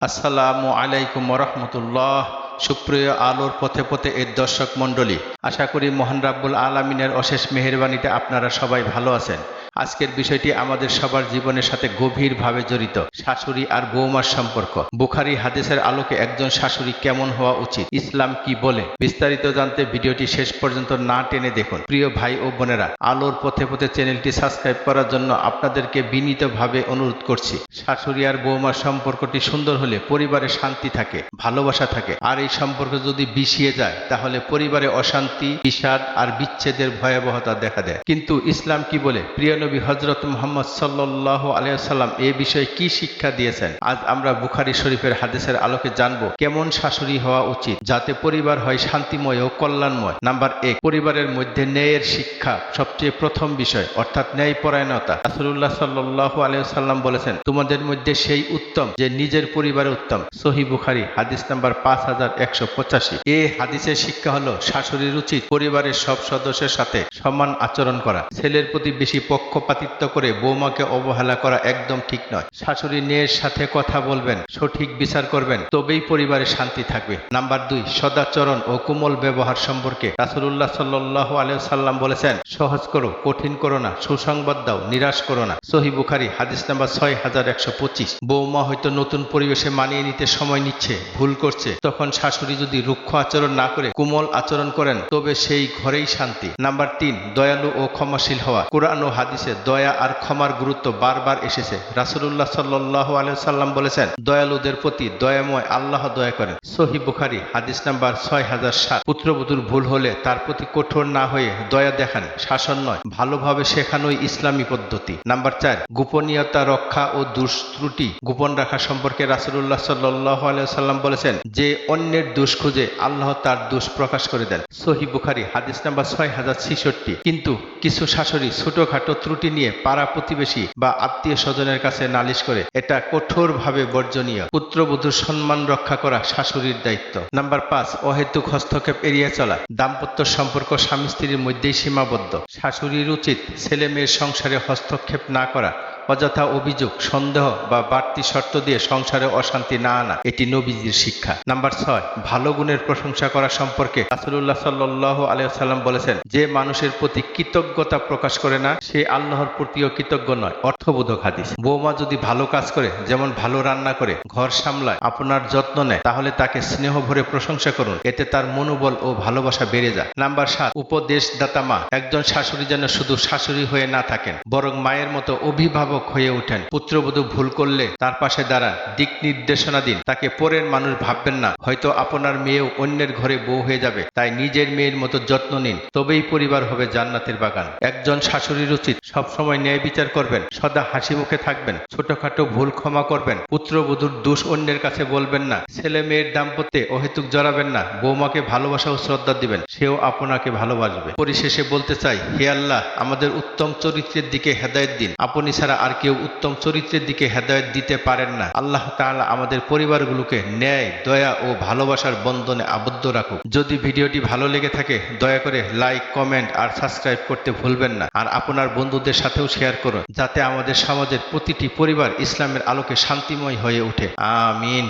আসসালামু আলাইকুম রহমতুল্লাহ সুপ্রিয় আলোর পথে পথে এর দর্শক মণ্ডলী, আশা করি মোহন রাব্বুল আলমিনের অশেষ মেহরবানিতে আপনারা সবাই ভালো আছেন। আজকের বিষয়টি আমাদের সবার জীবনের সাথে গভীরভাবে জড়িত, শাশুড়ি আর বৌমার সম্পর্ক। বুখারি হাদিসের আলোকে একজন শাশুড়ি কেমন হওয়া উচিত, ইসলাম কি বলে, বিস্তারিত জানতে ভিডিওটি শেষ পর্যন্ত না টেনে দেখুন। প্রিয় ভাই ও বোনেরা, আলোর পথে পথে চ্যানেলটি সাবস্ক্রাইব করার জন্য আপনাদেরকে বিনীতভাবে অনুরোধ করছি। শাশুড়ি আর বৌমার সম্পর্কটি সুন্দর হলে পরিবারে শান্তি থাকে, ভালোবাসা থাকে। আর এই সম্পর্ক যদি বিষিয়ে যায়, তাহলে পরিবারে অশান্তি, বিষাদ আর বিচ্ছেদের ভয়াবহতা দেখা দেয়। কিন্তু ইসলাম কি বলে, প্রিয় নবী হজরত মোহাম্মদ সাল্লাহ আলিয়াল্লাম এ বিষয়ে কি শিক্ষা দিয়েছেন? আজ আমরা বুখারি শরীফের হাদিসের আলোকে জানব কেমন শাশুড়ি হওয়া উচিত যাতে পরিবার হয় শান্তিময় ও কল্যাণময়। নাম্বার এক, পরিবারের মধ্যে ন্যায়ের শিক্ষা সবচেয়ে প্রথম বিষয়, অর্থাৎ ন্যায় পরায়ণতা রাসুল্লাহ সাল্লাহ আলিয়াল্লাম বলেছেন, তোমাদের মধ্যে সেই উত্তম যে নিজের পরিবারে উত্তম। সহি বুখারি, হাদিস নাম্বার পাঁচ হাজার একশো পঁচাশি। এ হাদিসের শিক্ষা হলো শাশুড়ির উচিত পরিবারের সব সদস্যের সাথে সমান আচরণ করা, ছেলের প্রতি বেশি পক্ষপাতিত্ব করে বৌমাকে অবহেলা করা একদম ঠিক নয়। শাশুড়ি মেয়ের সাথে কথা বলবেন, সঠিক বিচার করবেন, তবেই পরিবারে শান্তি থাকবে। নাম্বার দুই, সদাচরণ ও কোমল ব্যবহার সম্পর্কে রাসুল্লাহ সাল্লাহ আলিয়াল্লাম বলেছেন, সহজ করো, কঠিন করো না, সুসংবাদ দাও, নিরাশ করো না। সহি বুখারি, হাদিস নাম্বার ছয় হাজার একশো পঁচিশ। বৌমা হয়তো নতুন পরিবেশে মানিয়ে নিতে সময় নিচ্ছে, ভুল করছে। তখন শাশুড়ি যদি রুক্ষ আচরণ না করে, কোমল আচরণ করেন, তবে সেই ঘরেই শান্তি। নাম্বার তিন, দয়ালু ও ক্ষমাশীল হওয়া। কোরআন ও হাদিসে দয়া আর ক্ষমার গুরুত্ব বারবার এসেছে। রাসুল্লাহ সাল্লাহ আলিয়াল্লাম বলেছেন, দয়ালুদের প্রতি দয়াময় আল্লাহ দয়া করেন। সহি বুখারি, হাদিস নাম্বার ছয় হাজার সাত। পুত্রবধূর ভুল হলে তার প্রতি কঠোর না হয়ে দয়া দেখান, শাসন নয়। ভালোভাবে শেখানোই ইসলামী পদ্ধতি। নাম্বার চার, গোপনীয়তা রক্ষা ও দুষ্ত্রুটি গোপন রাখা সম্পর্কে রাসুল্লাহ সাল্লাহ আলিয়াল্লাম বলেছেন, যে অন্যের দোষ খুঁজে আল্লাহ তার দোষ প্রকাশ করে দেন। সহি বুখারি, হাদিস নাম্বার ছয় হাজার ছিষট্টি। কিন্তু কিছু শাশুড়ি ছোটখাটো ত্রুটি নিয়ে পাড়া প্রতিবেশী বা আত্মীয় স্বজনের কাছে নালিশ করে এটা কঠোরভাবে বর্জনীয়। পুত্রবধূর সম্মান রক্ষা করা শাশুড়ির দায়িত্ব। নাম্বার পাঁচ, অহেতুক হস্তক্ষেপ এড়িয়ে চলা। দাম্পত্য সম্পর্ক স্বামী স্ত্রীর মধ্যেই সীমাবদ্ধ। শাশুড়ির উচিত ছেলে মেয়ের সংসারে হস্তক্ষেপ না করা। অযথা অভিযোগ, সন্দেহ বা বাড়তি শর্ত দিয়ে সংসারে অশান্তি না আনা, এটি নবীজির শিক্ষা। নাম্বার ছয়, ভালো গুণের প্রশংসা করা সম্পর্কে রাসুল্লাহ সাল্লাহ আলিয়াল্লাম বলেছেন, যে মানুষের প্রতি কৃতজ্ঞতা প্রকাশ করে না, সে আল্লাহর প্রতিও কৃতজ্ঞ নয়। অর্থবোধক হাদিস। বৌমা যদি ভালো কাজ করে, যেমন ভালো রান্না করে, ঘর সামলায়, আপনার যত্ন নেয়, তাহলে তাকে স্নেহ ভরে প্রশংসা করুন, এতে তার মনোবল ও ভালোবাসা বেড়ে যায়। নাম্বার সাত উপদেশ দাতা মা, একজন শাশুড়ি যেন শুধু শাশুড়ি হয়ে না থাকেন, বরং মায়ের মতো অভিভাবক হয়ে ওঠেন। পুত্রবধূ ভুল করলে তার পাশে দাঁড়ান। দিক নির্দেশনা দিন তাকে পরের মানুষ ভাববেন না। হয়তো আপনার মেয়েও অন্যের ঘরে বউ হয়ে যাবে। তাই নিজের মেয়ের মতো যত্ন নিন। তবেই পরিবার হবে জান্নাতের বাগান। একজন শাশুড়ির উচিত সবসময় ন্যায় বিচার করবেন। সদা হাসি মুখে থাকবেন। ছোটখাটো ভুল ক্ষমা করবেন। পুত্রবধূর দোষ অন্যের কাছে বলবেন না। ছেলে মেয়ের দাম্পত্যে অহেতুক জড়াবেন না। বৌমাকে ভালোবাসা ও শ্রদ্ধা দিবেন। সেও আপনাকে ভালোবাসবে। পরিশেষে বলতে চাই, হে আল্লাহ, আমাদের উত্তম চরিত্রের দিকে হেদায়ত দিন। আপনি ছাড়া আর কেউ উত্তম চরিত্রের দিকে হেদায়ত দিতে পারেন না। আল্লাহ তাহলে আমাদের পরিবারগুলোকে ন্যায়, দয়া ও ভালোবাসার বন্ধনে আবদ্ধ রাখুক। যদি ভিডিওটি ভালো লেগে থাকে, দয়া করে লাইক, কমেন্ট আর সাবস্ক্রাইব করতে ভুলবেন না। আর আপনার বন্ধুদের সাথেও শেয়ার করুন, যাতে আমাদের সমাজের প্রতিটি পরিবার ইসলামের আলোকে শান্তিময় হয়ে ওঠে। আমিন।